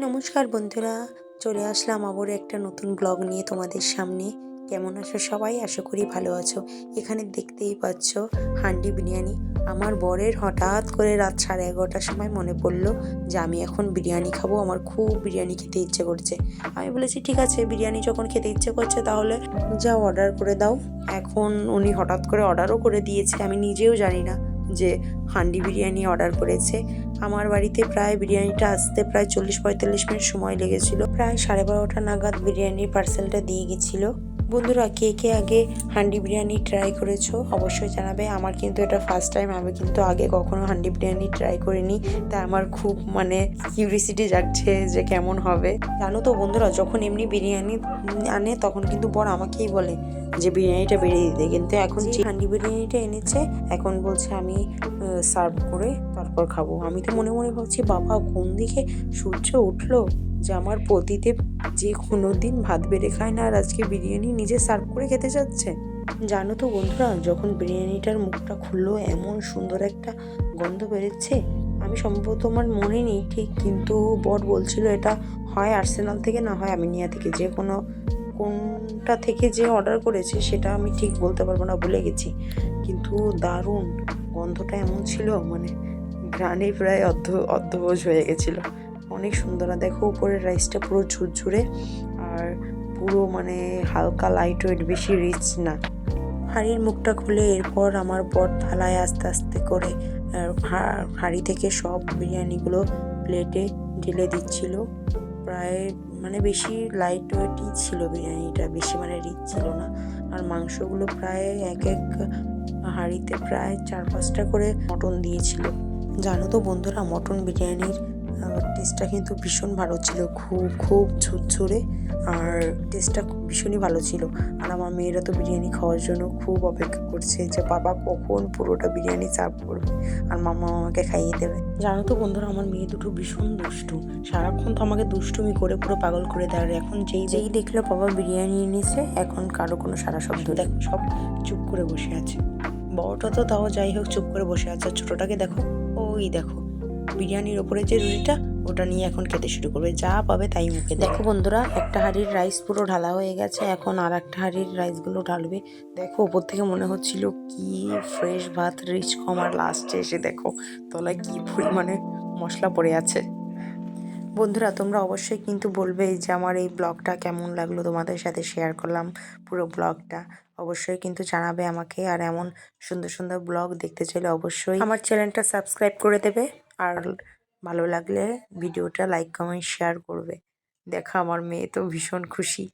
নমস্কার বন্ধুরা, চলে আসলাম আবার একটা নতুন ব্লগ নিয়ে তোমাদের সামনে। কেমন আছো সবাই? আশা করি ভালো আছো। এখানে দেখতেই পাচ্ছ হান্ডি বিরিয়ানি। আমার বরের হঠাৎ করে রাত সাড়ে এগারোটার সময় মনে পড়ল যে আমি এখন বিরিয়ানি খাব। আমার খুব বিরিয়ানি খেতে ইচ্ছে করছে। আমি বলেছি, ঠিক আছে, বিরিয়ানি যখন খেতে ইচ্ছে করছে তাহলে যা অর্ডার করে দাও। এখন উনি হঠাৎ করে অর্ডারও করে দিয়েছে। আমি নিজেও জানি না যে হান্ডি বিরিয়ানি অর্ডার করেছে। আমার বাড়িতে প্রায় বিরিয়ানিটা আসতে প্রায় চল্লিশ পঁয়তাল্লিশ মিনিট সময় লেগেছিল। প্রায় সাড়ে বারোটা নাগাদ বিরিয়ানির পার্সেলটা দিয়ে গেছিল। বন্ধুরা, কে কে আগে হান্ডি বিরিয়ানি ট্রাই করেছ অবশ্যই জানাবে। আমার কিন্তু এটা ফার্স্ট টাইম আমি কিন্তু আগে কখনো হান্ডি বিরিয়ানি ট্রাই করিনি। তাই আমার খুব মানে কিউরিসিটি জাগছে যে কেমন হবে। জানো তো বন্ধুরা, যখন এমনি বিরিয়ানি আনে, তখন কিন্তু বর আমাকেই বলে যে বিরিয়ানিটা বেরিয়ে দিতে। কিন্তু এখন যে হান্ডি বিরিয়ানিটা এনেছে, এখন বলছে আমি সার্ভ করে তারপর খাব। আমি তো মনে মনে ভাবছি, বাবা কোন দিকে সূর্য উঠল? যে আমার পতিতে যে কোনো দিন ভাত বেড়ে খায় না আর আজকে বিরিয়ানি নিজে সার্ভ করে খেতে যাচ্ছে। জানো তো বন্ধুরা, যখন বিরিয়ানিটার মুখটা খুললো, এমন সুন্দর একটা গন্ধ বেরোচ্ছে। আমি সম্ভবত আমার মনে নেই ঠিক, কিন্তু বট বলছিল এটা হয় আর্সেনাল থেকে, না হয় আমিনিয়া থেকে। যে কোনো কোনটা থেকে যে অর্ডার করেছে, সেটা আমি ঠিক বলতে পারব না, ভুলে গেছি। কিন্তু দারুণ গন্ধটা এমন ছিল মানে ঘ্রাণে প্রায় অর্ধ, অর্ধবোজ হয়ে গেছিল। অনেক সুন্দর। আর দেখো, উপরের রাইসটা পুরো ঝুরঝুরে আর পুরো মানে হালকা লাইট ওয়েট বেশি রিচ না। হাঁড়ির মুখটা খুলে এরপর আমার বর থালায় আস্তে আস্তে করে হাঁড়ি থেকে সব বিরিয়ানিগুলো প্লেটে ঢেলে দিচ্ছিল। প্রায় মানে বেশি লাইট ওয়েটই ছিল বিরিয়ানিটা, বেশি মানে রিচ ছিল না। আর মাংসগুলো প্রায় এক এক হাঁড়িতে প্রায় চার, পাঁচটা করে মটন দিয়েছিল। জানো তো বন্ধুরা, মটন বিরিয়ানির টেস্টটা কিন্তু ভীষণ ভালো ছিল। খুব খুব ঝুরঝুরে, আর টেস্টটা ভীষণই ভালো ছিল। আর আমার মেয়েরা তো বিরিয়ানি খাওয়ার জন্য খুব অপেক্ষা করছে যে, বাবা, কখন পুরোটা বিরিয়ানি সার্ভ করবে? আর মামা আমাকে খাইয়ে দেবে। জানো তো বন্ধুরা, আমার মেয়ে দুটো ভীষণ দুষ্টু। সারাক্ষণ তো আমাকে দুষ্টুমি করে পুরো পাগল করে দেয়। আর এখন যেই যেই দেখল বাবা বিরিয়ানি এনেছে, এখন কারও কোনো সারা শব্দ দেখ, সব চুপ করে বসে আছে। বড়টা তো তাও যাই হোক, চুপ করে বসে আছে। ছোটোটাকে দেখো, ওই দেখো, বিরিয়ানির ওপরে যে রুটিটা, ওটা নিয়ে এখন খেতে শুরু করবে। যা পাবে তাই মুখে দেখো বন্ধুরা, একটা হাঁড়ির রাইস পুরো ঢালা হয়ে গেছে। এখন আর একটা হাঁড়ির রাইসগুলো ঢালবে। দেখো, ওপর থেকে মনে হচ্ছিল কি ফ্রেশ ভাত রিচ কম আর লাস্টে এসে দেখো, তলায় কি পরিমাণে মশলা পড়ে আছে। বন্ধুরা, তোমরা অবশ্যই কিন্তু বলবে যে আমার এই ব্লগটা কেমন লাগল। তোমাদের সাথে শেয়ার করলাম পুরো ব্লগটা। অবশ্যই কিন্তু জানাবে আমাকে। আর এমন সুন্দর সুন্দর ব্লগ দেখতে চাইলে অবশ্যই আমার চ্যানেলটা সাবস্ক্রাইব করে দেবে। আর ভালো লাগলে ভিডিওটা লাইক কমেন্ট শেয়ার করবে। দেখা, আমার মেয়ে তো ভীষণ খুশি।